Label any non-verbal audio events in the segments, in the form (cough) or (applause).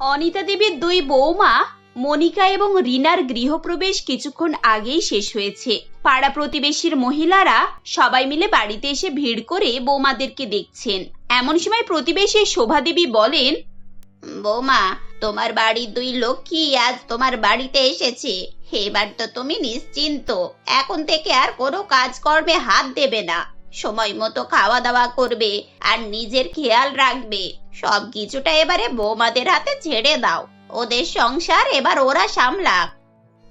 অনিতা দেবীর দুই বৌমা মনিকা এবং রিনার গৃহপ্রবেশ কিছুক্ষণ আগেই শেষ হয়েছে। পাড়া প্রতিবেশীর মহিলারা সবাই মিলে বাড়িতে এসে ভিড় করে বৌমাদেরকে দেখছেন। এমন সময় প্রতিবেশী শোভা দেবী বলেন, বৌমা, তোমার বাড়ির দুই লক্ষ্মী আজ তোমার বাড়িতে এসেছে। এবার তো তুমি নিশ্চিন্ত, এখন থেকে আর কোনো কাজকর্মে হাত দেবে না। সময় মতো খাওয়া দাওয়া করবে আর নিজের খেয়াল রাখবে। সব কিছুটা এবারে বৌমাদের হাতে ছেড়ে দাও। ওদের সংসার এবার ওরা সামলাক।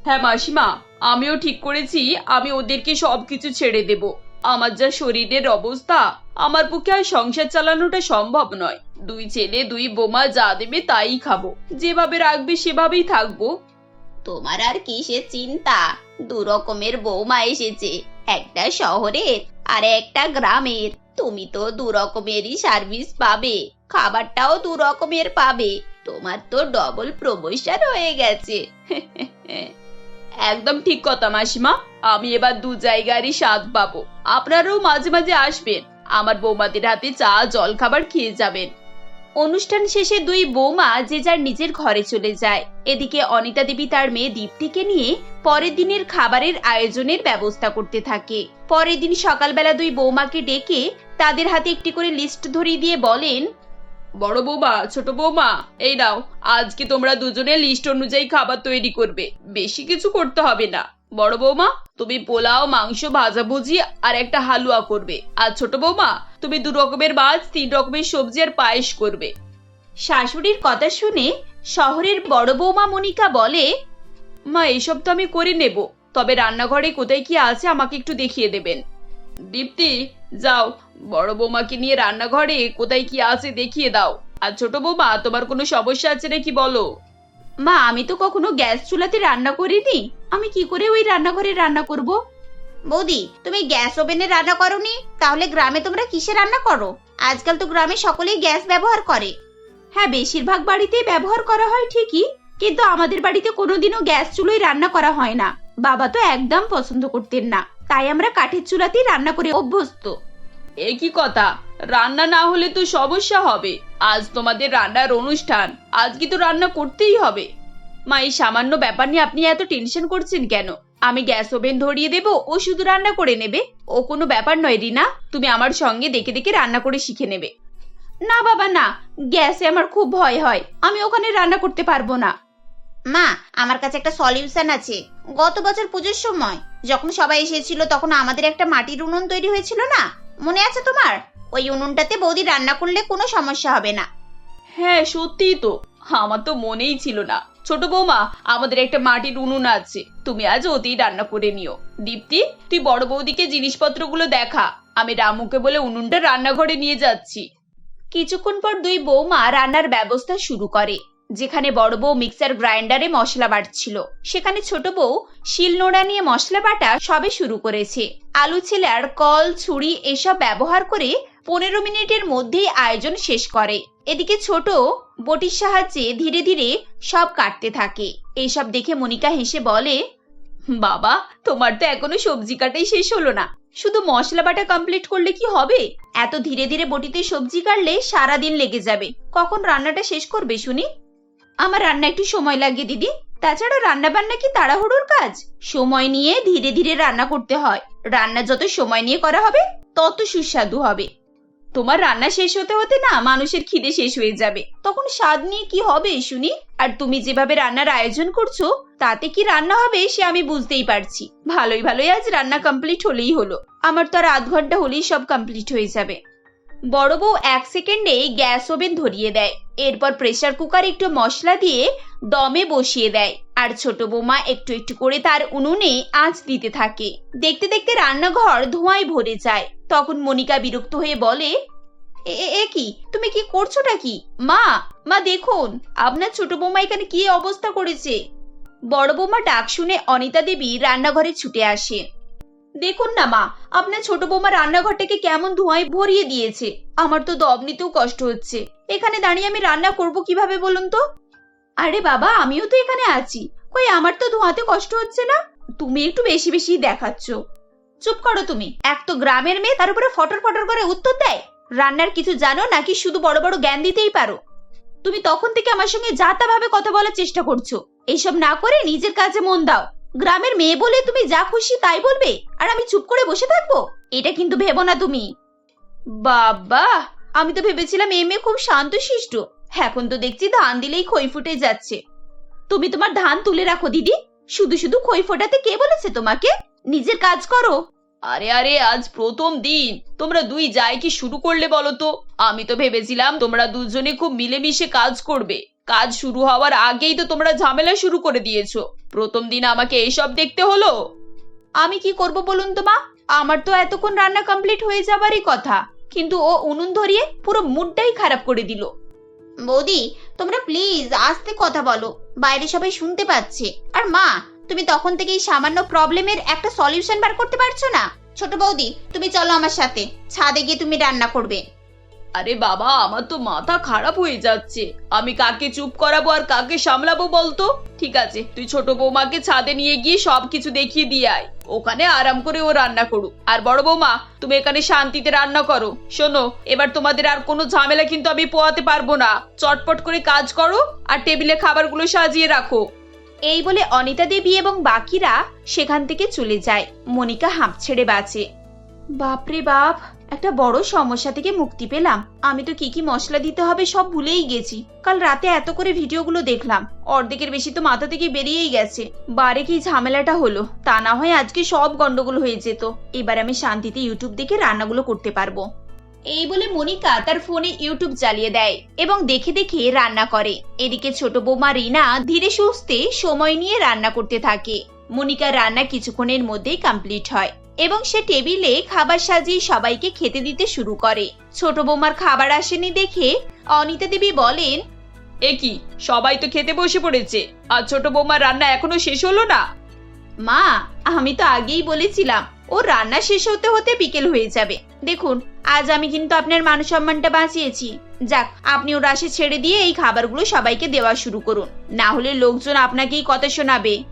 হ্যাঁ মাসিমা আমিও ঠিক করেছি আমি ওদেরকে সবকিছু ছেড়ে দেব। আমার যা শরীরের অবস্থা আমার পক্ষে আর সংসার চালানোটা সম্ভব নয়। দুই ছেলে দুই বোমা যা দেবে তাই খাব। যেভাবে রাখবে সেভাবেই থাকব। তোমার আর কিসের চিন্তা? দু রকমের বৌমা এসেছে একটা শহরের আর একটা গ্রামের। তুমি তো দু রকমেরই সার্ভিস পাবে খাবারটাও দু রকমের পাবে তোমার তো ডবল প্রমোশন হয়ে গেছে। (laughs) একদম ঠিক কথা মাসিমা আমি এবার দু জায়গারই স্বাদ পাবো। আপনারাও মাঝে মাঝে আসবেন আমার বৌমাদের হাতে চা জল খাবার খেয়ে যাবেন। অনুষ্ঠান শেষে দুই বৌমা যে যার নিজের ঘরে চলে যায়। এদিকে অনিতা দেবী তার মেয়ে দীপ্তিকে নিয়ে পরের দিনের খাবারের আয়োজনের ব্যবস্থা করতে থাকে। পরের দিন সকালবেলা দুই বৌমাকে ডেকে তাদের হাতে একটি করে লিস্ট ধরিয়ে দিয়ে বলেন বড় বৌমা ছোট বৌমা এই নাও আজকে তোমরা দুজনে লিস্ট অনুযায়ী খাবার তৈরি করবে। বেশি কিছু করতে হবে না। বড় বৌমা তুমি পোলাও মাংস ভাজাভুজি আর একটা হালুয়া করবে। আর ছোট বৌমা তুমি দু রকমের মাছ তিন রকমের সবজি আর পায়েস করবে। শাশুড়ির কথা শুনে শহরের বড় বৌমা মনিকা বলে মা এসব তো আমি করে নেব। তবে রান্নাঘরে কোথায় কি আছে আমাকে একটু দেখিয়ে দেবেন। দীপ্তি যাও বড় বৌমাকে নিয়ে রান্নাঘরে কোথায় কি আছে দেখিয়ে দাও। আর ছোট বৌমা তোমার কোনো সমস্যা আছে নাকি বলো? মা আমি তো কখনো গ্যাস চুলাতে রান্না করিনি। আমি কি করে ওই রান্নাঘরে রান্না করব? বৌদি তুমি গ্যাস ওভেনে রান্না করনি? তাহলে গ্রামে তোমরা কিসে রান্না করো? আজকাল তো গ্রামে সকলেই গ্যাস ব্যবহার করে। হ্যাঁ বেশিরভাগ বাড়িতেই ব্যবহার করা হয় ঠিকই কিন্তু আমাদের বাড়িতে কোনোদিনও গ্যাস চুলোয় রান্না করা হয় না। বাবা তো একদম পছন্দ করতেন না। তাই আমরা কাঠের চুলাতেই রান্না করে অভ্যস্ত। এ কি কথা। রান্না না হলে তো সমস্যা হবে। আজ তোমাদের রান্নার অনুষ্ঠান। আজকে তো রান্না করতেই হবে। মা, এই সামান্য ব্যাপার নিয়ে আপনি এত টেনশন করছেন কেন? আমি গ্যাস ওভেন ধরিয়ে দেব, ও শুধু রান্না করে নেবে। ও কোনো ব্যাপার নয়, রিনা। তুমি আমার সঙ্গে দেখে দেখে রান্না করে শিখে নেবে। না বাবা, না। গ্যাসে আমার খুব ভয় হয়। আমি ওখানে রান্না করতে পারব না। মা, আমার কাছে একটা সলিউশন আছে। গত বছর পুজোর সময় যখন সবাই এসেছিল তখন আমাদের একটা মাটির উনুন তৈরি হয়েছিল না? মনে আছে তোমার? ওই উনুনটাতে বৌদি রান্না করলে কোনো সমস্যা হবে না। হ্যাঁ সত্যিই তো। আমার তো মনেই ছিল না। ছোট বৌমা আমাদের একটা মাটির উনুন আছে। তুমি আজ ওতেই রান্না করে নিও। দীপ্তি তুই বড় বৌদিকে জিনিসপত্রগুলো দেখা। আমি রামুকে বলে উনুনটা রান্নাঘরে নিয়ে যাচ্ছি। কিছুক্ষণ পর দুই বৌমা রান্নার ব্যবস্থা শুরু করে। যেখানে বড় বউ মিক্সার গ্রাইন্ডারে মশলা বাটছিল। সেখানে ছোট বউ শিলনোড়া নিয়ে মশলা বাটা সবে শুরু করেছে। আলু ছেলার কল, ছুরি এসব ব্যবহার করে পনেরো মিনিটের মধ্যেই আয়োজন শেষ করে। এদিকে ছোট বটির সাহায্যে ধীরে ধীরে সব কাটতে থাকে। এইসব দেখে মনিকা হেসে বলে, বাবা, তোমার তো এখনও সবজি কাটাই শেষ হলো না। শুধু মশলা বাটা কমপ্লিট করলে কি হবে? এত ধীরে ধীরে বটিতে সবজি কাটলে সারা দিন লেগে যাবে। কখন রান্নাটা শেষ করবে শুনি? আমার রান্না একটু সময় লাগে, দিদি। তাছাড়া রান্না বান্না কি তাড়াহুড়োর কাজ? সময় নিয়ে ধীরে ধীরে রান্না করতে হয়। রান্না যত সময় নিয়ে করা হবে, তত সুস্বাদু হবে। তোমার রান্না শেষ হতে হতে না মানুষের খিদে শেষ হয়ে যাবে। তখন স্বাদ নিয়ে কি হবে, শুনি? আর তুমি যেভাবে রান্নার আয়োজন করছ, তাতে কি রান্না হবে, সে আমি বুঝতেই পারছি। ভালোই ভালোই আজ রান্না কমপ্লিট হলেই হলো। আমার তো আর আধ ঘণ্টা হলেই সব কমপ্লিট হয়ে যাবে। বড় বউ এক সেকেন্ডে গ্যাস ওভেন ধরিয়ে দেয়। এরপর প্রেসার কুকার একটু মশলা দিয়ে দমে বসিয়ে দেয়। আর ছোট বৌমা একটু একটু করে তার উনুনে আঁচ দিতে থাকে। দেখতে দেখতে রান্নাঘর ধোঁয়ায় ভরে যায়। তখন মনিকা বিরক্ত হয়ে বলে, এ কি? তুমি কি করছোটা কি? মা মা দেখুন, আপনার ছোট বৌমা এখানে কি অবস্থা করেছে? বড় বৌমা ডাক শুনে অনিতা দেবী রান্নাঘরে ছুটে আসে। দেখুন না, মা। আপনার ছোট বৌমা রান্নাঘরটাকে কেমন ধোঁয়ায় ভরিয়ে দিয়েছে। আমার তো দম নিতেও কষ্ট হচ্ছে। এখানে দাঁড়িয়ে আমি রান্না করব কীভাবে বলুন তো? আরে বাবা, আমিও তো এখানে আছি। কই, আমার তো ধোঁয়াতে কষ্ট হচ্ছে না? তুমি একটু বেশি বেশি দেখাচ্ছ। চুপ করো তুমি। এক তো গ্রামের মেয়ে, তার উপরে ফটর ফটর করে উত্তর দেয়। রান্নার কিছু জানো নাকি শুধু বড় বড় জ্ঞান দিতেই পারো? তুমি তখন থেকে আমার সঙ্গে যাতা ভাবে কথা বলার চেষ্টা করছ। এইসব না করে নিজের কাজে মন দাও। গ্রামের মেয়ে বলে তুমি যা খুশি তাই বলবে, আর আমি চুপ করে বসে থাকব? এটা কিন্তু ভেবো না তুমি। বাবা, আমি তো ভেবেছিলাম এ মেয়ে খুব শান্তশিষ্ট। এখন তো দেখছি ধান দিলেই খই ফুটে যাচ্ছে। তুমি তোমার ধান তুলে রাখো, দিদি। শুধু শুধু খই ফোটাতে কে বলেছে তোমাকে? নিজের কাজ করো। আরে আরে, আজ প্রথম দিন। তোমরা দুই যাই কি শুরু করলে বলো তো? আমি তো ভেবেছিলাম তোমরা দুজনে খুব মিলেমিশে কাজ করবে। কাজ শুরু হওয়ার আগেই তো তোমরা ঝামেলা শুরু করে দিয়েছ। প্রথম দিন আমাকে এইসব দেখতে হলো। আমি কি করব বলুন তো মা? আমার তো এতক্ষণ রান্না কমপ্লিট হয়ে যাবারই কথা। কিন্তু ও উনুন ধরিয়ে পুরো মুডটাই খারাপ করে দিল। বৌদি, তোমরা প্লিজ আস্তে কথা বলো। বাইরে সবাই শুনতে পাচ্ছে। আর মা, তুমি তখন থেকেই সামান্য প্রবলেমের একটা সলিউশন বার করতে পারছ না? ছোট বৌদি, তুমি চলো আমার সাথে। ছাদে গিয়ে তুমি রান্না করবে। আরে বাবা আমার তো মাথা খারাপ হয়ে যাচ্ছে। আমি কাকে চুপ করাবো আর কাকে সামলাবো বলতো? ঠিক আছে তুই ছোট বৌমাকে ছাদে নিয়ে গিয়ে সবকিছু দেখিয়ে দিয়ে আয়। ওখানে আরাম করে ও রান্না করুক। আর বড় বৌমা তুমি এখানে শান্তিতে রান্না করো। শোনো এবার তোমাদের আর কোনো ঝামেলা কিন্তু আমি পোয়াতে পারব না। চটপট করে কাজ করো আর টেবিলে খাবারগুলো সাজিয়ে রাখো। এই বলে অনিতা দেবী এবং বাকিরা সেখান থেকে চলে যায়। মনিকা হাঁপ ছেড়ে বাঁচে। বাপরে বাপ একটা বড় সমস্যা থেকে মুক্তি পেলাম। আমি তো কি কি মশলা দিতে হবে সব ভুলেই গেছি। কাল রাতে এত করে ভিডিওগুলো দেখলাম। অর্ধেকের বেশি তো মাথা থেকে বেরিয়েই গেছে। বারে কি ঝামেলাটা হলো? তা না হয় আজকে সব গন্ডগোল হয়ে যেত। এবার আমি শান্তিতে ইউটিউব দেখে রান্নাগুলো করতে পারব। এই বলে মনিকা তার ফোনে ইউটিউব চালিয়ে দেয় এবং দেখে দেখে রান্না করে। এদিকে ছোট বৌমা রিনা ধীরে সুস্থে সময় নিয়ে রান্না করতে থাকে। মনিকার রান্না কিছুক্ষণের মধ্যেই কমপ্লিট হয়। এবং সে টেবিলে খাবার সাজিয়ে সবাইকে খেতে দিতে শুরু করে। ছোট বৌমার খাবার আসেনি দেখে অনিতা দেবী বলেন এ কি সবাই তো খেতে বসে পড়েছে আর ছোট বৌমার রান্না এখনও শেষ হলো না? মা আমি তো আগেই বলেছিলাম ও রান্না শেষ হতে হতে বিকেল হয়ে যাবে। দেখুন আজ আমি কিন্তু আপনার মান সম্মানটা বাঁচিয়েছি। যাক আপনি ওর আশে ছেড়ে দিয়ে এই খাবারগুলো সবাইকে দেওয়া শুরু করুন। না হলে লোকজন আপনাকেই কথা শোনাবে।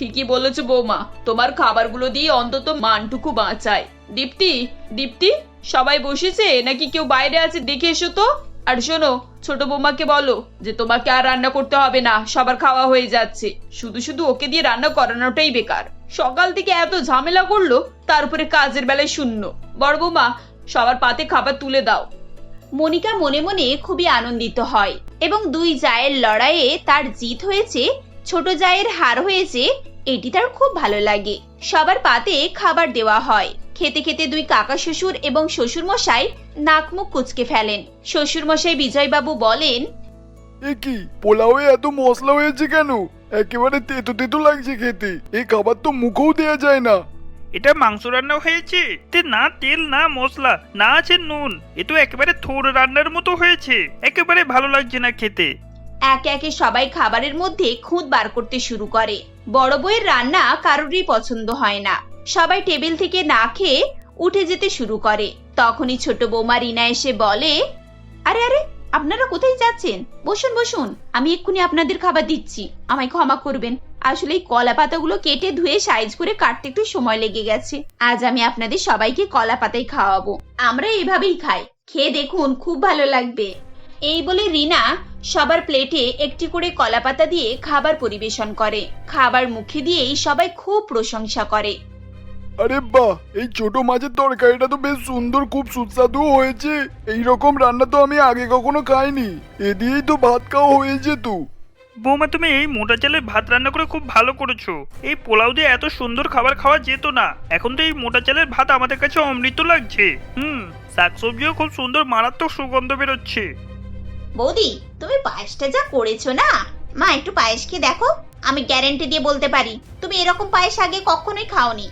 ঠিকই বলেছ বৌমা। তোমার খাবারগুলো দিয়ে অন্তত মানটুকু বাঁচায়। দীপ্তি দীপ্তি, সবাই বসেছে? নাকি কেউ বাইরে আছে? দেখে এসো তো। আর শোনো, ছোট বৌমাকে বলো যে তোমাকে আর রান্না করতে হবে না, সবার খাওয়া হয়ে যাচ্ছে। শুধু শুধু ওকে দিয়ে রান্না করানোটাই বেকার। সকাল থেকে এত ঝামেলা করল তার উপরে কাজের বেলায় শূন্য। বড় বৌমা, সবার পাতে খাবার তুলে দাও। মনিকা মনে মনে খুবই আনন্দিত হয়, এবং দুই জায়ের লড়াইয়ে তার জিত হয়েছে ছোট জায়ের হার হয়েছে এটি তার খুব ভালো লাগে। সবার পাতে খাবার দেওয়া হয়। খেতে খেতে দুই কাকা শ্বশুর এবং শ্বশুর মশাই নাক মুখ কুচকে ফেলেন। শ্বশুর মশাই বিজয়বাবু বলেন এ কি পোলাওয়ে এত মশলা হয়েছে কেন? একেবারে তেতো তেতো লাগছে খেতে। এই খাবার তো মুখেও দেয়া যায় না। এটা মাংস রান্না হয়েছে? তে না তেল না মশলা না আছে নুন। এ তো একেবারে থোর রান্নার মতো হয়েছে। একেবারে ভালো লাগছে না খেতে। একে একে সবাই খাবারের মধ্যে খুঁত বার করতে শুরু করে। বড় বউয়ের রান্না কারোরই পছন্দ হয় না। সবাই টেবিল থেকে না খেয়ে উঠে যেতে শুরু করে। তখনই ছোট বৌমা রিনা এসে বলে, আরে আরে, আপনারা কোথায় যাচ্ছেন? বসুন বসুন, আমি এক্ষুনি আপনাদের খাবার দিচ্ছি। আমায় ক্ষমা করবেন। আসলে এই কলা পাতাগুলো কেটে ধুয়ে সাইজ করে কাটতে একটু সময় লেগে গেছে। আজ আমি আপনাদের সবাইকে কলা পাতাই খাওয়াবো। আমরা এভাবেই খাই। খেয়ে দেখুন, খুব ভালো লাগবে। এই বলে রিনা সবার প্লেটে একটি করে কলাপাতা দিয়ে খাবার পরিবেশন করে। খাবার মুখে দিয়েই সবাই খুব প্রশংসা করে। আরে বাহ এই ছোট মাছের তরকারিটা তো বেশ সুন্দর খুব সুস্বাদু হয়েছে। এই রকম রান্না তো আমি আগে কখনো খাইনি। এ দিয়েই তো ভাত খাওয়া হয়ে যেত। বৌমা তুমি এই মোটা চালের ভাত রান্না করে খুব ভালো করেছ। এই পোলাও দিয়ে এত সুন্দর খাবার খাওয়া যেত না। এখন তো এই মোটা চালের ভাত আমাদের কাছে অমৃত লাগছে। হুম শাকসবজিও খুব সুন্দর মারাত্মক সুগন্ধ বেরোচ্ছে। বৌদি, তুমি পায়েসটা যা করেছ না? মা, একটু পায়েস খেয়ে দেখো, আমি গ্যারেন্টি দিয়ে বলতে পারি, তুমি এরকম পায়েস আগে কখনোই খাওনি।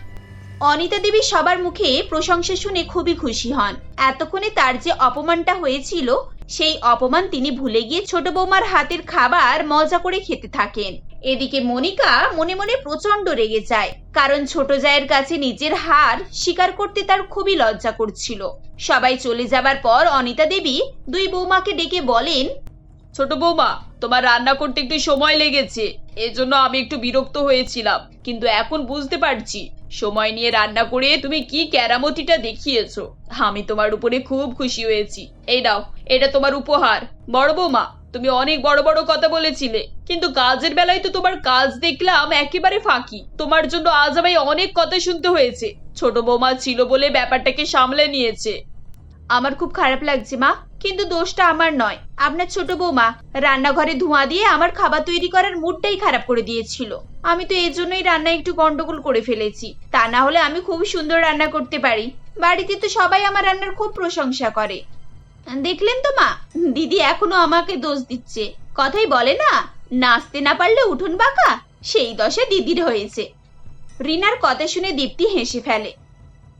অনিতা দেবী সবার মুখে প্রশংসা শুনে খুবই খুশি হন। এতক্ষণে তার যে অপমানটা হয়েছিল, সেই অপমান তিনি ভুলে গিয়ে ছোট বৌমার হাতের খাবার মজা করে খেতে থাকেন। এদিকে মনিকা মনে মনে প্রচণ্ড রেগে যায়, কারণ ছোট জায়ের কাছে নিজের হার স্বীকার করতে তার খুবই লজ্জা করছিল। সবাই চলে যাবার পর অনিতা দেবী দুই বৌমাকে ডেকে বলেন, ছোট বৌমা, তোমার রান্না করতে একটু সময় লেগেছে, এজন্য আমি একটু বিরক্ত হয়েছিলাম। কিন্তু এখন বুঝতে পারছি, সময় নিয়ে রান্না করে তুমি কি ক্যারামতিটা দেখিয়েছো। আমি তোমার উপরে খুব খুশি হয়েছি। এই নাও, এটা তোমার উপহার। বড় বৌমা তুমি অনেক বড় বড় কথা বলেছিলে, কিন্তু কাজের বেলায় তো তোমার কাজ দেখলাম একেবারে ফাঁকি। তোমার জন্য আজ আমায় অনেক কথা শুনতে হয়েছে। ছোট বৌমা ছিল বলে ব্যাপারটাকে সামলে নিয়েছে। আমার খুব খারাপ লাগছে, মা, কিন্তু দোষটা আমার নয়। আপনার ছোট বৌমা রান্নাঘরে ধোঁয়া দিয়ে আমার খাবার তৈরি করার মুডটাই খারাপ করে দিয়েছিল। আমি তো এর জন্যই রান্না একটু গন্ডগোল করে ফেলেছি। তা না হলে আমি খুব সুন্দর রান্না করতে পারি। বাড়িতে তো সবাই আমার রান্নার খুব প্রশংসা করে। দেখলেন তো মা? দিদি এখনও আমাকে দোষ দিচ্ছে। কথাই বলে না, নাচতে না পারলে উঠুন বাঁকা, সেই দশা দিদির হয়েছে। রিনার কথা শুনে দীপ্তি হেসে ফেলে।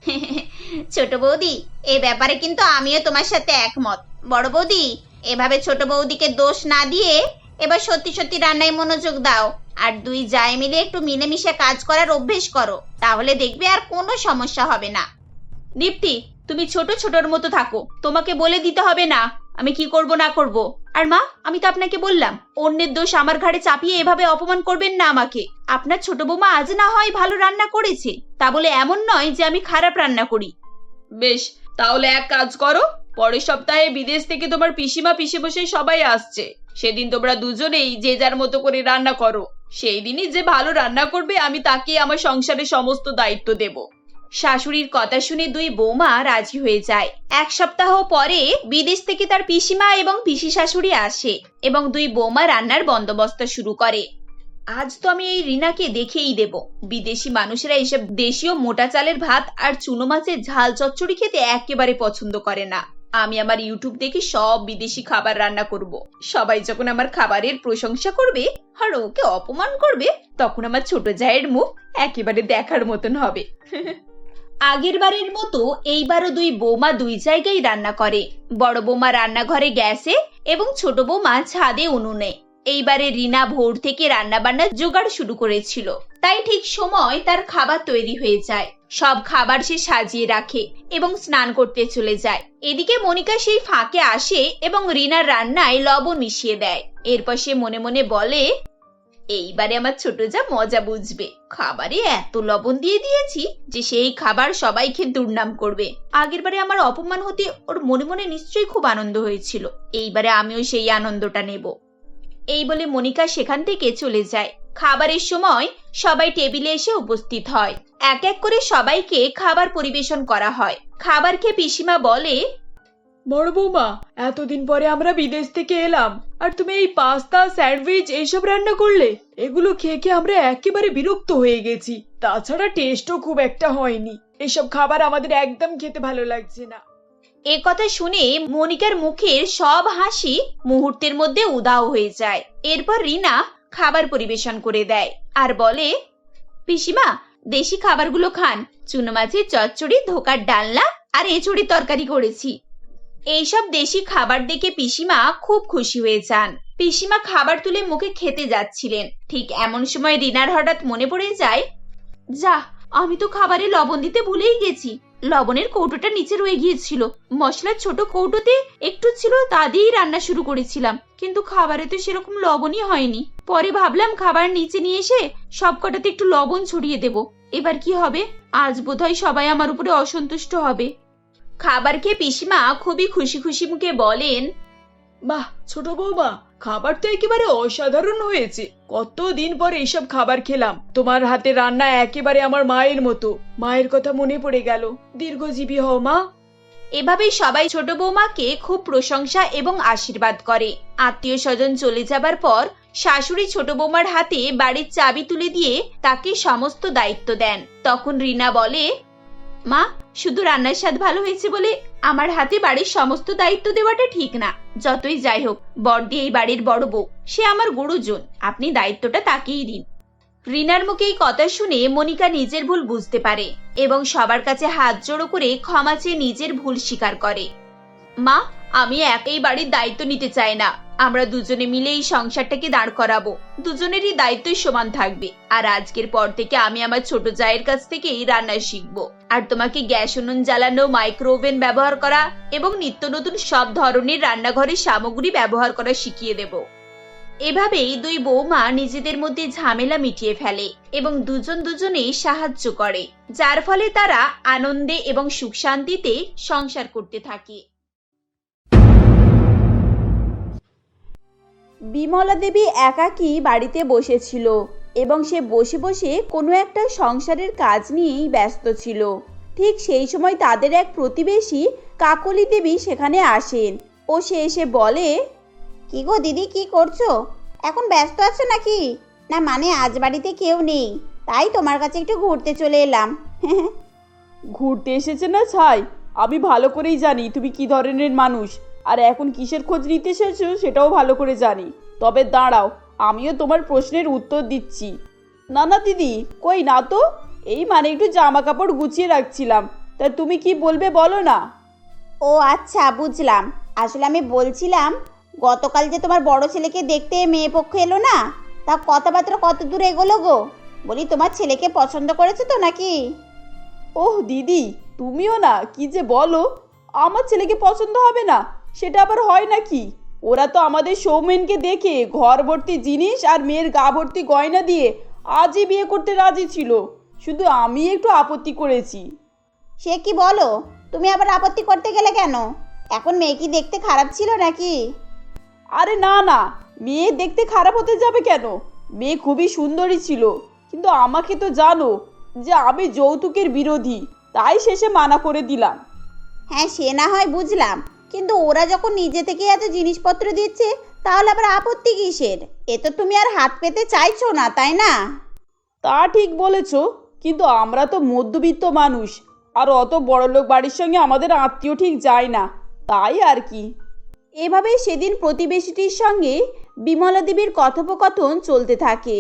(laughs) ছোট বৌদি, এ ব্যাপারে কিন্তু আমিও তোমার সাথে একমত। বড় বৌদি, এভাবে ছোট বৌদিকে দোষ না দিয়ে এবার সত্যি সত্যি রান্নায় মনোযোগ দাও। আর দুই জায় মিলে একটু মিলেমিশে কাজ করার অভ্যেস করো, তাহলে দেখবে আর কোনো সমস্যা হবে না। দীপ্তি তুমি ছোট ছোটর মতো থাকো। তোমাকে বলে দিতে হবে না। আমি কি করব না করব? আর মা, আমি তো আপনাকে বললাম, অন্যের দোষ আমার ঘাড়ে চাপিয়ে এভাবে অপমান করবেন না আমাকে। আপনার ছোট বৌমা আজ না হয় ভালো রান্না করেছে, তা বলে এমন নয় যে আমি খারাপ রান্না করি। বেশ, তাহলে এক কাজ করো, পরের সপ্তাহে বিদেশ থেকে তোমার পিসিমা পিসে বসে সবাই আসছে। সেদিন তোমরা দুজনেই যে যার মতো করে রান্না করো। সেই দিনই যে ভালো রান্না করবে, আমি তাকে আমার সংসারের সমস্ত দায়িত্ব দেব। শাশুড়ির কথা শুনে দুই বৌমা রাজি হয়ে যায়। এক সপ্তাহ পরে বিদেশ থেকে তার পিসিমা এবং পিসি শাশুড়ি আসে এবং দুই বৌমা রান্নার বন্দোবস্ত শুরু করে। আজ তো আমি এই রিনাকে দেখেই দেব। বিদেশি মানুষেরা এসব দেশীয় মোটা চালের ভাত আর চুনো মাছের ঝাল চচ্চড়ি খেতে একেবারে পছন্দ করে না। আমি আমার ইউটিউব দেখে সব বিদেশি খাবার রান্না করব। সবাই যখন আমার খাবারের প্রশংসা করবে আর ওকে অপমান করবে, তখন আমার ছোট জায়ের মুখ একেবারে দেখার মতন হবে। (laughs) আগের বারের মতো এইবারও দুই বৌমা দুই জায়গায় রান্না করে। বড় বৌমা রান্নাঘরে গ্যাসে এবং ছোট বৌমা ছাদে উনুনে। এইবারে রিনা ভোর থেকে রান্না বান্না জোগাড় শুরু করেছিল। তাই ঠিক সময় তার খাবার তৈরি হয়ে যায়। সব খাবার সে সাজিয়ে রাখে এবং স্নান করতে চলে যায়। এদিকে মনিকা সেই ফাঁকে আসে এবং রিনার রান্নায় লবণ মিশিয়ে দেয়। এরপর সে মনে মনে বলে এইবারে আমার ছোট যা মজা বুঝবে। খাবারে এত লবণ দিয়ে দিয়েছি যে সেই খাবার সবাই খেয়ে দুর্নাম করবে। আগের বারে আমার অপমান হতে ওর মনে মনে নিশ্চয়ই খুব আনন্দ হয়েছিল। এইবারে আমিও সেই আনন্দটা নেব। এই বলে মনিকা সেখান থেকে চলে যায়। খাবারের সময় সবাই টেবিলে এসে উপস্থিত হয়। এক এক করে সবাইকে খাবার পরিবেশন করা হয়। খাবার খেয়ে পিসিমা বলে বড় বৌমা, এতদিন পরে আমরা বিদেশ থেকে এলাম, আর তুমি এই পাস্তা, স্যান্ডউইচ এইসব রান্না করলে? এগুলো খেয়ে খেয়ে আমরা একেবারে বিরক্ত হয়ে গেছি। তাছাড়া টেস্টও খুব একটা হয়নি। এসব খাবার আমাদের একদম খেতে ভালো লাগছে না। এ কথা শুনে মনিকার মুখের সব হাসি মুহূর্তের মধ্যে উদাও হয়ে যায়। এরপর রিনা খাবার পরিবেশন করে দেয় আর বলে, পিসিমা, দেশি খাবারগুলো খান। চুনো মাছের চচ্চড়ি, ধোকার ডালনা, আর এঁচড়ি তরকারি করেছি। এইসব দেশি খাবার দেখে পিসিমা খুব খুশি হয়ে যান। পিসিমা খাবার তুলে মুখে খেতে যাচ্ছিলেন। ঠিক এমন সময় রিনার হঠাৎ মনে পড়ে যায়, যা, আমি তো খাবারে লবণ দিতে ভুলেই গেছি। লবণের কৌটোটা নিচে রয়ে গিয়েছিল। মশলার ছোট কৌটোতে একটু ছিল তা দিয়েই রান্না শুরু করেছিলাম। কিন্তু খাবারে তো সেরকম লবণই হয়নি। পরে ভাবলাম খাবার নিচে নিয়ে এসে সব কটাতে একটু লবণ ছড়িয়ে দেব। এবার কি হবে? আজ বোধহয় সবাই আমার উপরে অসন্তুষ্ট হবে। খাবার খেয়ে পিসিমা খুবই খুশি খুশি মুখে বলেন বাহ ছোট বৌমা খাবার তো একেবারে অসাধারণ হয়েছে। কতদিন পর এইসব খাবার খেলাম। তোমার হাতে রান্না একেবারে আমার মায়ের মতো। মায়ের কথা মনে পড়ে গেল। দীর্ঘজীবী হও মা। এভাবেই সবাই ছোট বৌমাকে খুব প্রশংসা এবং আশীর্বাদ করে। আত্মীয় স্বজন চলে যাবার পর শাশুড়ি ছোট বৌমার হাতে বাড়ির চাবি তুলে দিয়ে তাকে সমস্ত দায়িত্ব দেন। তখন রিনা বলে মা, শুধু রান্নার স্বাদ ভালো হয়েছে বলে আমার হাতে বাড়ির সমস্ত দায়িত্ব দেওয়াটা ঠিক না। যতই যাই হোক বর্দি এই বাড়ির বড় বউ, সে আমার গুরুজন, আপনি দায়িত্বটা তাকেই দিন। রিনার মুখে এই কথা শুনে মনিকা নিজের ভুল বুঝতে পারে এবং সবার কাছে হাত জোড়ো করে ক্ষমা চেয়ে নিজের ভুল স্বীকার করে। মা আমি একই বাড়ির দায়িত্ব নিতে চাই না। আমরা দুজনে মিলে এই সংসারটাকে দাঁড় করাবো। দুজনেরই দায়িত্বই সমান থাকবে। আর আজকের পর থেকে আমি আমার ছোট জায়ের কাছ থেকে এই রান্না শিখব। আর তোমাকে গ্যাস, উনুন জ্বালানো মাইক্রো ওভেন ব্যবহার করা এবং নিত্য নতুন সব ধরনের রান্নাঘরের সামগ্রী ব্যবহার করা শিখিয়ে দেব। এভাবেই দুই বৌমা নিজেদের মধ্যে ঝামেলা মিটিয়ে ফেলে এবং দুজন দুজনে সাহায্য করে, যার ফলে তারা আনন্দে এবং সুখ শান্তিতে সংসার করতে থাকে। বিমলা দেবী একাকী বাড়িতে বসেছিল এবং সে বসে বসে কোনো একটা সংসারের কাজ নিয়েই ব্যস্ত ছিল। ঠিক সেই সময় তাদের এক প্রতিবেশী কাকলি দেবী সেখানে আসেন ও সে এসে বলে কি গো দিদি কি করছ? এখন ব্যস্ত আছো নাকি? না মানে আজ বাড়িতে কেউ নেই তাই তোমার কাছে একটু ঘুরতে চলে এলাম। (laughs) ঘুরতে এসেছে না ছাই? আমি ভালো করেই জানি তুমি কি ধরনের মানুষ। আর এখন কিসের খোঁজ নিতে এসেছ সেটাও ভালো করে জানি। তবে দাঁড়াও আমিও তোমার প্রশ্নের উত্তর দিচ্ছি। না না দিদি কই না তো? এই মানে একটু জামা কাপড় গুছিয়ে রাখছিলাম। তা তুমি কি বলবে বলো না? ও আচ্ছা বুঝলাম। আসলে আমি বলছিলাম গতকাল যে তোমার বড় ছেলেকে দেখতে মেয়ে পক্ষ এলো না তা কথাবার্তা কত দূর এগোলো গো? বলি তোমার ছেলেকে পছন্দ করেছে তো নাকি? ওহ দিদি তুমিও না কি যে বলো? আমার ছেলেকে পছন্দ হবে না। সেটা আবার হয় নাকি? ওরা তো আমাদের সৌমেনকে দেখে ঘর ভর্তি জিনিস আর মেয়ের গা ভর্তি গয়না দিয়ে আজই বিয়ে করতে রাজি ছিল। শুধু আমি একটু আপত্তি করেছি। সে কি বলো? তুমি আবার আপত্তি করতে গেলে কেন? এখন মেয়ে কি দেখতে খারাপ ছিল নাকি? আরে না না। মেয়ে দেখতে খারাপ হতে যাবে কেন? মেয়ে খুবই সুন্দরী ছিল। কিন্তু আমাকে তো জানো যে আমি যৌতুকের বিরোধী তাই শেষে মানা করে দিলাম। হ্যাঁ সে না হয় বুঝলাম। কিন্তু ওরা যখন নিজে থেকে এত জিনিসপত্র দিচ্ছে তাহলে আবার আপত্তি কিসের? এ তো তুমি আর হাত পেতে চাইছো না তাই না? তা ঠিক বলেছ কিন্তু আমরা তো মধ্যবিত্ত মানুষ আর অত বড়লোক বাড়ির সঙ্গে আমাদের আত্মীয় ঠিক যায় না তাই আর কি? এভাবেই সেদিন প্রতিবেশীটির সঙ্গে বিমলা দেবীর কথোপকথন চলতে থাকে।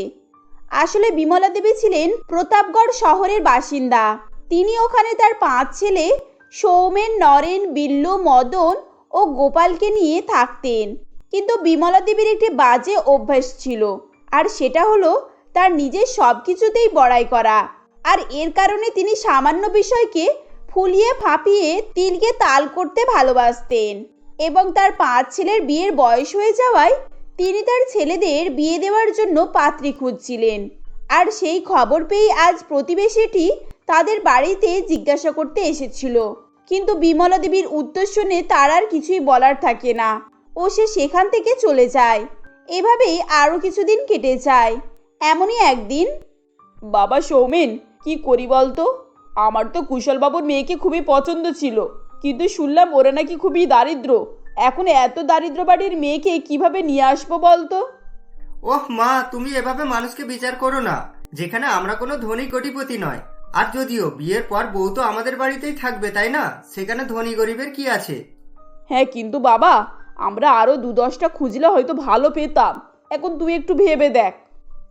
আসলে বিমলা দেবী ছিলেন প্রতাপগড় শহরের বাসিন্দা। তিনি ওখানে তার পাঁচ ছেলে সৌমেন, নরেন, বিল্লু, মদন ও গোপালকে নিয়ে থাকতেন। কিন্তু বিমলা দেবীর একটি বাজে অভ্যাস ছিল, আর সেটা হলো তার নিজের সব কিছুতেই বড়াই করা। আর এর কারণে তিনি সামান্য বিষয়কে ফুলিয়ে ফাঁপিয়ে তিলকে তাল করতে ভালোবাসতেন। এবং তার পাঁচ ছেলের বিয়ের বয়স হয়ে যাওয়ায় তিনি তার ছেলেদের বিয়ে দেওয়ার জন্য পাত্রী খুঁজছিলেন। আর সেই খবর পেয়ে আজ প্রতিবেশীটি তাদের বাড়িতে জিজ্ঞাসা করতে এসেছিল। কিন্তু বিমলা দেবীর উত্তর শুনে তার আর কিছুই বলার থাকে না। ও সে সেখান থেকে চলে যায়। এভাবেই আরও কিছুদিন কেটে যায়। এমনই একদিন, বাবা সৌমেন, কি করি বলতো? আমার তো কুশলবাবুর মেয়েকে খুবই পছন্দ ছিল। কিন্তু শুনলাম ওরা নাকি খুবই দারিদ্র। এখন এত দারিদ্র বাড়ির মেয়েকে কীভাবে নিয়ে আসব বলতো? ওহ মা, তুমি এভাবে মানুষকে বিচার করো না। যেখানে আমরা কোনো ধনী কোটিপতি নয়। আর যদিও বিয়ের পর বউ তো আমাদের বাড়িতেই থাকবে তাই না? সেখানে ধনী গরিবের কি আছে? হ্যাঁ কিন্তু বাবা আমরা আরও দু দশটা খুঁজলে হয়তো ভালো পেতাম। এখন তুই একটু ভেবে দেখ।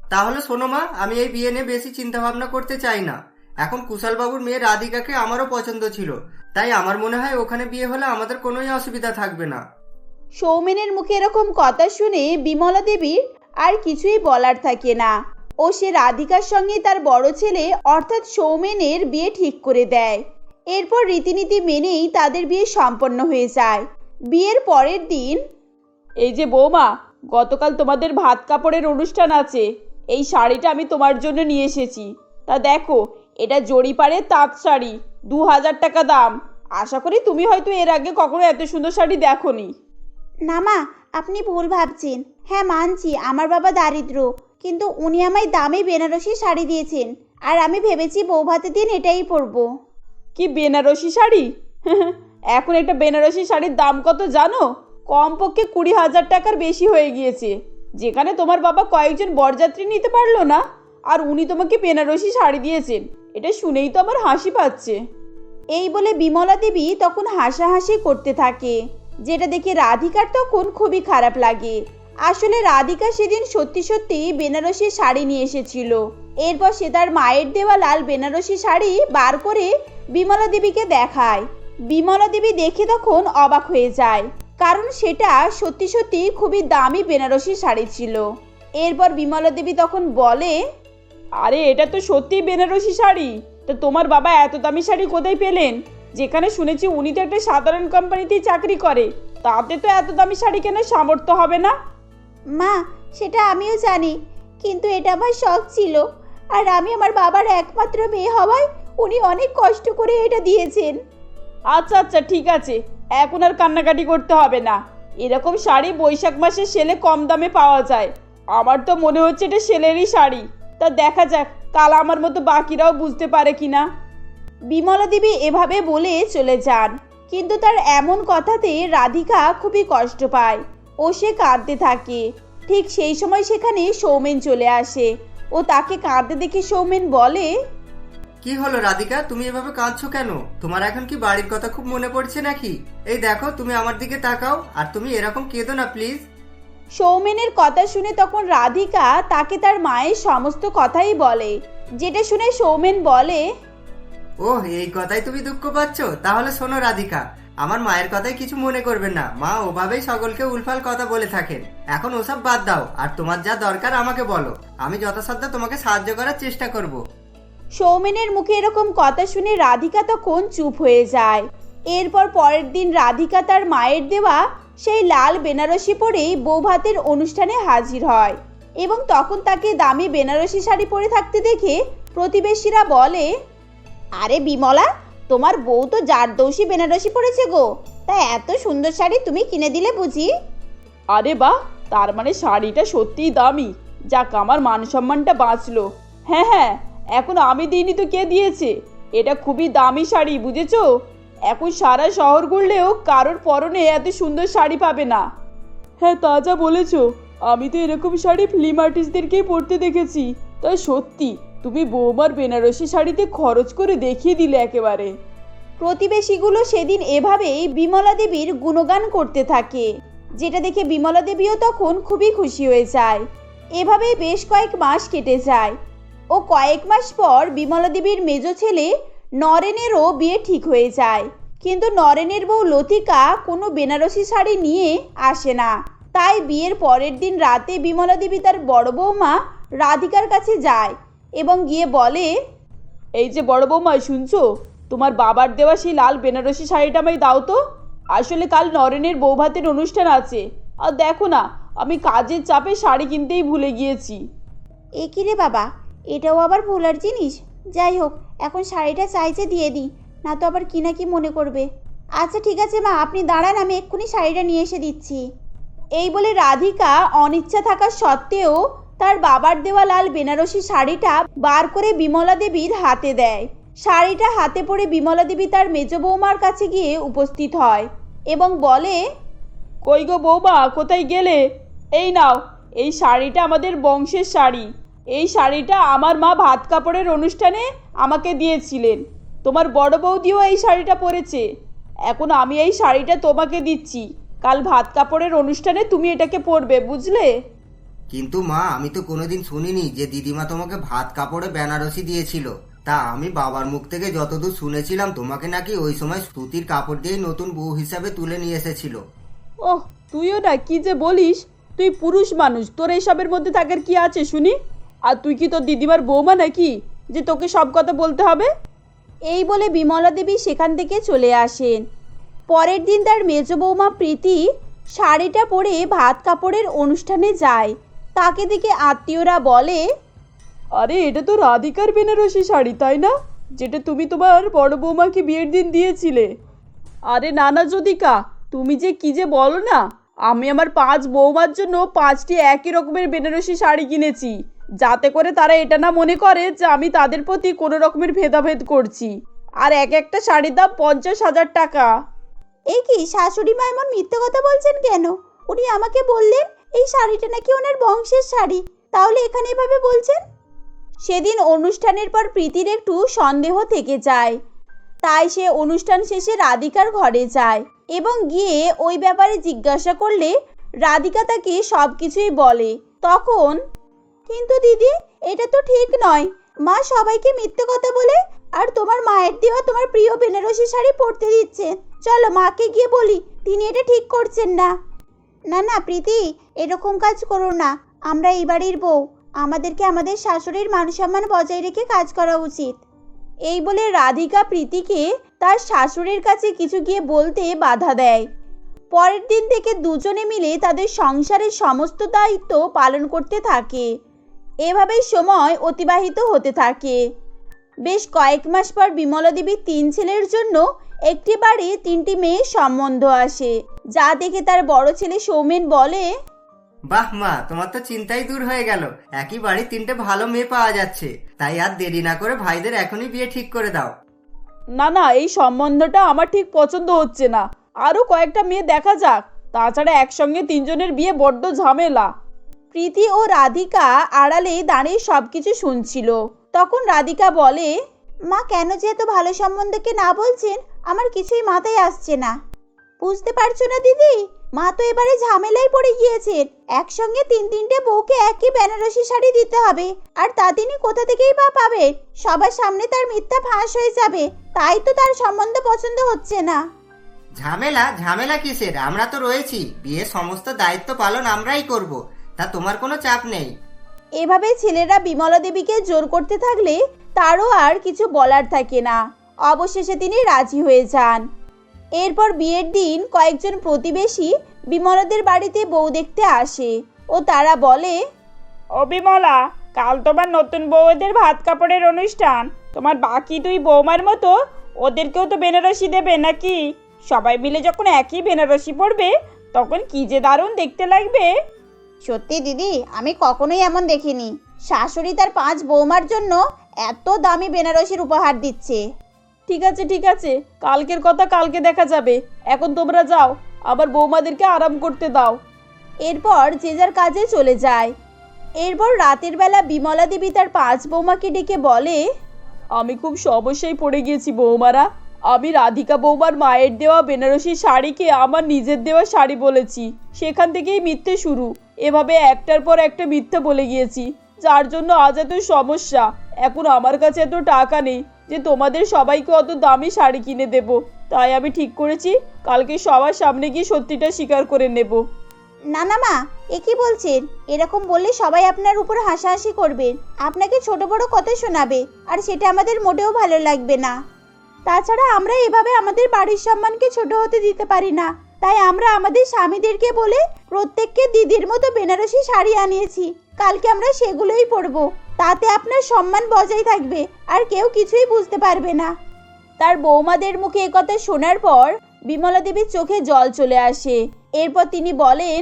তাহলে শোনো মা আমি এই বিয়ে নিয়ে বেশি চিন্তা ভাবনা করতে চাই না। এখন কুশালবাবুর মেয়ে রাধিকাকে আমারও পছন্দ ছিল। তাই আমার মনে হয় ওখানে বিয়ে হলে আমাদের কোনোই অসুবিধা থাকবে না। সৌমেনের মুখে এরকম কথা শুনে বিমলা দেবীর আর কিছুই বলার থাকে না। ও সে রাধিকার সঙ্গে তার বড় ছেলে অর্থাৎ সৌমেনের বিয়ে ঠিক করে দেয়। এরপর রীতিনীতি মেনেই তাদের বিয়ে সম্পন্ন হয়ে যায়। বিয়ের পরের দিন এই যে বৌমা গতকাল তোমাদের ভাত কাপড়ের অনুষ্ঠান আছে। এই শাড়িটা আমি তোমার জন্য নিয়ে এসেছি। তা দেখো এটা জরিপাড়ের তাঁত শাড়ি দু হাজার টাকা দাম। আশা করি তুমি হয়তো এর আগে কখনো এত সুন্দর শাড়ি দেখোনি। না মা আপনি ভুল ভাবছেন। হ্যাঁ মানছি আমার বাবা দারিদ্র কিন্তু উনি আমায় দামি বেনারসি শাড়ি দিয়েছেন। আর আমি ভেবেছি বৌভাতের দিন এটাই পরবো। কি বেনারসি শাড়ি? (laughs) এখন একটা বেনারসি শাড়ির দাম কত জানো? কমপক্ষে কুড়ি হাজার টাকার বেশি হয়ে গিয়েছে। যেখানে তোমার বাবা কয়েকজন বরযাত্রী নিতে পারল না আর উনি তোমাকে বেনারসি শাড়ি দিয়েছেন। এটা শুনেই তো আমার হাসি পাচ্ছে। এই বলে বিমলা দেবী তখন হাসাহাসি করতে থাকে। যেটা দেখে রাধিকার তখন খুবই খারাপ লাগে। আসলে রাধিকা সেদিন সত্যি সত্যি বেনারসি শাড়ি নিয়ে এসেছিল। এরপর সে তার মায়ের দেওয়া লাল বেনারসি শাড়ি বার করে বিমলা দেবীকে দেখায়। বিমলা দেবী দেখে তখন অবাক হয়ে যায়, কারণ সেটা সত্যি সত্যি খুবই দামি বেনারসি শাড়ি ছিল। এরপর বিমলা দেবী তখন বলে, আরে, এটা তো সত্যিই বেনারসি শাড়ি। তো তোমার বাবা এত দামি শাড়ি কোথায় পেলেন? যেখানে শুনেছি উনি তো একটা সাধারণ কোম্পানিতেই চাকরি করে। তাতে তো এত দামি শাড়ি কেনার সামর্থ্য হবে না। মা সেটা আমিও জানি কিন্তু এটা আমার শখ ছিল। আর আমি আমার বাবার একমাত্র মেয়ে হওয়ায় উনি অনেক কষ্ট করে এটা দিয়েছেন। আচ্ছা আচ্ছা ঠিক আছে। এখন আর কান্নাকাটি করতে হবে না। এরকম শাড়ি বৈশাখ মাসে সেলে কম দামে পাওয়া যায়। আমার তো মনে হচ্ছে এটা সেলেরই শাড়ি। তা দেখা যাক কাল আমার মতো বাকিরাও বুঝতে পারে কি না বিমলা দেবী এভাবে বলে চলে যান। কিন্তু তার এমন কথাতে রাধিকা খুবই কষ্ট পায়। ও সে কাঁদতে থাকে। ঠিক সেই সময় সেখানে সৌমেন চলে আসে। ও তাকে কাঁদতে দেখে সৌমেন বলে কি হলো রাধিকা? তুমি এভাবে কাঁদছো কেন? তোমার এখন কি বাড়ির কথা খুব মনে পড়ছে নাকি? এই দেখো তুমি আমার দিকে তাকাও আর তুমি এরকম কেঁদো না প্লিজ। সৌমেনের কথা শুনে তখন রাধিকা তাকে তার মায়ের সমস্ত কথাই বলে যেটা শুনে সৌমেন বলে ওহ এই কথাই তুমি দুঃখ পাচ্ছ? তাহলে শোনো রাধিকা আমার মায়ের কথাই কিছু মনে করবেন না। মা ওভাবেই সকলকে উলফাল কথা বলে থাকেন। এখন ওসব বাদ দাও, আর তোমার যা দরকার আমাকে বলো। আমি যথাসাধ্য তোমাকে সাহায্য করার চেষ্টা করব। সৌমেনের মুখে এরকম কথা শুনে রাধিকা তখন চুপ হয়ে যায়। এরপর পরের দিন রাধিকা তার মায়ের দেওয়া সেই লাল বেনারসি পরেই বৌভাতের অনুষ্ঠানে হাজির হয় এবং তখন তাকে দামি বেনারসি শাড়ি পরে থাকতে দেখে প্রতিবেশীরা বলে, আরে বিমলা তোমার বউ তো জারদৌসি বেনারসি পরেছে গো। তা এত সুন্দর শাড়ি তুমি কিনে দিলে বুঝি? আরে বাহ, তার মানে শাড়িটা সত্যিই দামি। যাক, আমার মান সম্মানটা বাঁচলো। হ্যাঁ হ্যাঁ এখন আমি দিইনি তো কে দিয়েছে? এটা খুবই দামি শাড়ি, বুঝেছ? এখন সারা শহর ঘুরলেও কারোর পরনে এত সুন্দর শাড়ি পাবে না। হ্যাঁ তা যা বলেছ। আমি তো এরকম শাড়ি ফিল্ম আর্টিস্টদেরকেই পরতে দেখেছি। তা সত্যি তুমি বৌমার বেনারসি শাড়িতে খরচ করে দেখিয়ে দিলে একেবারে। প্রতিবেশীগুলো সেদিন এভাবেই বিমলা দেবীর গুণগান করতে থাকে। যেটা দেখে বিমলা দেবীও তখন খুবই খুশি হয়ে যায়। এভাবেই বেশ কয়েক মাস কেটে যায়। ও কয়েক মাস পর বিমলা দেবীর মেজ ছেলে নরেনেরও বিয়ে ঠিক হয়ে যায়। কিন্তু নরেনের বউ লতিকা কোনো বেনারসি শাড়ি নিয়ে আসে না। তাই বিয়ের পরের দিন রাতে বিমলা দেবী তার বড় বৌমা রাধিকার কাছে যায়। এবং গিয়ে বলে এই যে বড় বৌমা শুনছো? তোমার বাবার দেওয়া সেই লাল বেনারসি শাড়িটা আমায় দাও তো। আসলে কাল নরেনের বৌভাতের অনুষ্ঠান আছে। আর দেখো না আমি কাজের চাপে শাড়ি কিনতেই ভুলে গিয়েছি। এ কি রে বাবা? এটাও আবার ভোলার জিনিস? যাই হোক এখন শাড়িটা চাইছে দিয়ে দিই না তো আবার কি না কি মনে করবে। আচ্ছা ঠিক আছে মা আপনি দাঁড়ান আমি এক্ষুনি শাড়িটা নিয়ে এসে দিচ্ছি। এই বলে রাধিকা অনিচ্ছা থাকা সত্ত্বেও তার বাবার দেওয়া লাল বেনারসি শাড়িটা বার করে বিমলা দেবীর হাতে দেয়। শাড়িটা হাতে পড়ে বিমলা দেবী তার মেজ বৌমার কাছে গিয়ে উপস্থিত হয় এবং বলে, কই গো বৌমা, কোথায় গেলে? এই নাও, এই শাড়িটা আমাদের বংশের শাড়ি। এই শাড়িটা আমার মা ভাত কাপড়ের অনুষ্ঠানে আমাকে দিয়েছিলেন। তোমার বড় বৌদিও এই শাড়িটা পরেছে। এখন আমি এই শাড়িটা তোমাকে দিচ্ছি। কাল ভাত কাপড়ের অনুষ্ঠানে তুমি এটাকে পরবে, বুঝলে? কিন্তু মা আমি তো কোনোদিন শুনিনি যে দিদিমা তোমাকে ভাত কাপড়ে বেনারসি দিয়েছিল। তা আমি বাবার মুখ থেকে যতদূর শুনেছিলাম তোমাকে নাকি ওই সময় সুতির কাপড় দিয়েই নতুন বউ হিসাবে তুলে নিয়ে এসেছিল। ওহ তুইও না কি যে বলিস? তুই পুরুষ মানুষ তোর এইসবের মধ্যে থাকার কি আছে শুনি? আর তুই কি তোর দিদিমার বৌমা নাকি যে তোকে সব কথা বলতে হবে? এই বলে বিমলা দেবী সেখান থেকে চলে আসেন। পরের দিন তার মেজ বৌমা প্রীতি শাড়িটা পরে ভাত কাপড়ের অনুষ্ঠানে যায়। তাকে দেখে আত্মীয়রা বলে আরে এটা তো রাধিকার বেনারসি শাড়ি তাই না? যেটা তুমি তোমার বড় বৌমাকে বিয়ের দিন দিয়েছিলে। আরে না না যদিকা তুমি যে কি যে বলো না? আমি আমার পাঁচ বৌমার জন্য পাঁচটি একই রকমের বেনারসি শাড়ি কিনেছি। যাতে করে তারা এটা না মনে করে যে আমি তাদের প্রতি কোনো রকমের ভেদাভেদ করছি। আর এক একটা শাড়ির দাম পঞ্চাশ হাজার টাকা। এই কি শাশুড়ি মা এমন মিথ্যে কথা বলছেন কেন? উনি আমাকে বললেন এই শাড়িটা নাকি ওনার বংশের শাড়ি। তাহলে এখানে এভাবে বলছেন? সেদিন অনুষ্ঠানের পর প্রীতির একটু সন্দেহ থেকে যায়। তাই সে অনুষ্ঠান শেষে রাধিকার ঘরে যায় এবং গিয়ে ওই ব্যাপারে জিজ্ঞাসা করলে রাধিকা তাকে সব কিছুই বলে। তখন, কিন্তু দিদি, এটা তো ঠিক নয়। মা সবাইকে মিথ্যে কথা বলে আর তোমার মায়ের দেওয়া তোমার প্রিয় বেনারসি শাড়ি পরতে দিচ্ছে। চলো মাকে গিয়ে বলি, তিনি এটা ঠিক করছেন না। না না, প্রীতি এরকম কাজ করো না। আমরা এই বাড়ির বউ। আমাদেরকে আমাদের শাশুড়ির মান সম্মান বজায় রেখে কাজ করা উচিত। এই বলে রাধিকা প্রীতিকে তার শাশুড়ির কাছে কিছু গিয়ে বলতে বাধা দেয়। পরের দিন থেকে দুজনে মিলে তাদের সংসারের সমস্ত দায়িত্ব পালন করতে থাকে। এভাবেই সময় অতিবাহিত হতে থাকে। বেশ কয়েক মাস পর বিমলা দেবীর তিন ছেলের জন্য একটি বাড়ি, তিনটি মেয়ের সম্বন্ধ আসে। যা দেখে তার বড় ছেলে সৌমেন বলে বাহ মা তোমার তো চিন্তাই দূর হয়ে গেল। একই বাড়ি তিনটে ভালো মেয়ে পাওয়া যাচ্ছে। তাই আর দেরি না করে ভাইদের এখনই বিয়ে ঠিক করে দাও। না না এই সম্বন্ধটা আমার ঠিক পছন্দ হচ্ছে না। আরও কয়েকটা মেয়ে দেখা যাক। তাছাড়া একসঙ্গে তিনজনের বিয়ে বড্ড ঝামেলা। প্রীতি ও রাধিকা আড়ালে দাঁড়িয়ে সবকিছু শুনছিল। তখন রাধিকা বলে মা কেন যে এত ভালো সম্বন্ধকে না বলছেন? আমার কিছুই মাথায় আসছে না। বুঝতে পারছ না দিদি? মা তো এবারে ঝামেলায় পড়ে গিয়েছেন। একসঙ্গে তিন তিনটে বউকে একই বেনারসি শাড়ি দিতে হবে। আর তা তিনি কোথা থেকেই বা পাবেন? সবার সামনে তার মিথ্যা ফাঁস হয়ে যাবে। তাই তো তার সম্বন্ধ পছন্দ হচ্ছে না। ঝামেলা ঝামেলা কিসের? আমরা তো রয়েছি। বিয়ের সমস্ত দায়িত্ব পালন আমরাই করব। তা তোমার কোনো চাপ নেই। এভাবে ছেলেরা বিমলা দেবীকে জোর করতে থাকলে তারও আর কিছু বলার থাকে না। অবশেষে তিনি রাজি হয়ে যান। এরপর বিয়ের দিন কয়েকজন প্রতিবেশী বিমলাদের বাড়িতে বউ দেখতে আসে ও তারা বলে ও বিমলা কাল তোমার নতুন বউদের ভাত কাপড়ের অনুষ্ঠান। তোমার বাকি দুই বৌমার মতো ওদেরকেও তো বেনারসি দেবে নাকি? সবাই মিলে যখন একই বেনারসি পরবে তখন কি যে দারুণ দেখতে লাগবে? সত্যি দিদি আমি কখনোই এমন দেখিনি। শাশুড়ি তার পাঁচ বৌমার জন্য এত দামি বেনারসির উপহার দিচ্ছে। ঠিক আছে ঠিক আছে। কালকের কথা কালকে দেখা যাবে। এখন তোমরা যাও, আবার বৌমাদেরকে আরাম করতে দাও। এরপর যে যার কাজে চলে যায়। এরপর রাতের বেলা বিমলা দেবী তার পাঁচ বৌমাকে ডেকে বলে, আমি খুব সমস্যায় পড়ে গিয়েছি বৌমারা। আমি রাধিকা বৌমার মায়ের দেওয়া বেনারসি শাড়িকে আমার নিজের দেওয়া শাড়ি বলেছি। সেখান থেকেই মিথ্যে শুরু। এভাবে একটার পর একটা মিথ্যে বলে গিয়েছি। যার জন্য আজ এত সমস্যা। এখন আমার কাছে এত টাকা নেই। যে তোমাদের সবাইকে অত দামি শাড়ি কিনে দেব। তাই আমি ঠিক করেছি, কালকে সবার সামনে গিয়ে সত্যিটা স্বীকার করে নেব। না না, মা, এ কি বলছেন? এরকম বললে সবাই আপনার উপর হাসাহাসি করবেন আপনাকে ছোট বড় কথা শোনাবে, আর সেটা আমাদের মোটেও ভালো লাগবে না। তাছাড়া আমরা এভাবে আমাদের বাড়ির সম্মানকে ছোট হতে দিতে পারি না। তাই আমরা আমাদের স্বামীদেরকে বলে প্রত্যেককে দিদির মতো বেনারসি শাড়ি আনিয়েছি। কালকে আমরা সেগুলোই পরবো। তাতে আপনার সম্মান বজায় থাকবে, আর কেউ কিছুই বুঝতে পারবে না। তার বৌমাদের মুখে একথা শোনার পর বিমলা দেবীর চোখে জল চলে আসে। এরপর তিনি বলেন,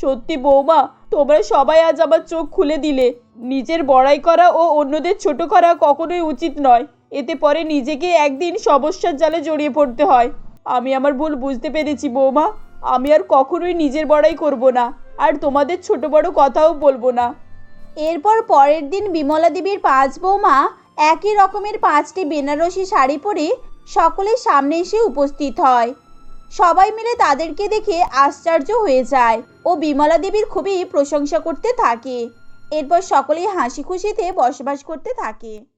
সত্যি বৌমা, তোমরা সবাই আজ আমার চোখ খুলে দিলে। নিজের বড়াই করা ও অন্যদের ছোট করা কখনোই উচিত নয়। এতে পরে নিজেকে একদিন সমস্যার জালে জড়িয়ে পড়তে হয়। আমি আমার ভুল বুঝতে পেরেছি বৌমা। আমি আর কখনোই নিজের বড়াই করব না। আর তোমাদের ছোট বড় কথাও বলব না। এরপর পরের দিন বিমলা দেবীর পাঁচ বৌমা একই রকমের পাঁচটি বেনারসি শাড়ি পরে সকলের সামনে এসে উপস্থিত হয়। সবাই মিলে তাদেরকে দেখে আশ্চর্য হয়ে যায় ও বিমলা দেবীর খুবই প্রশংসা করতে থাকে। এরপর সকলেই হাসি খুশিতে বসবাস করতে থাকে।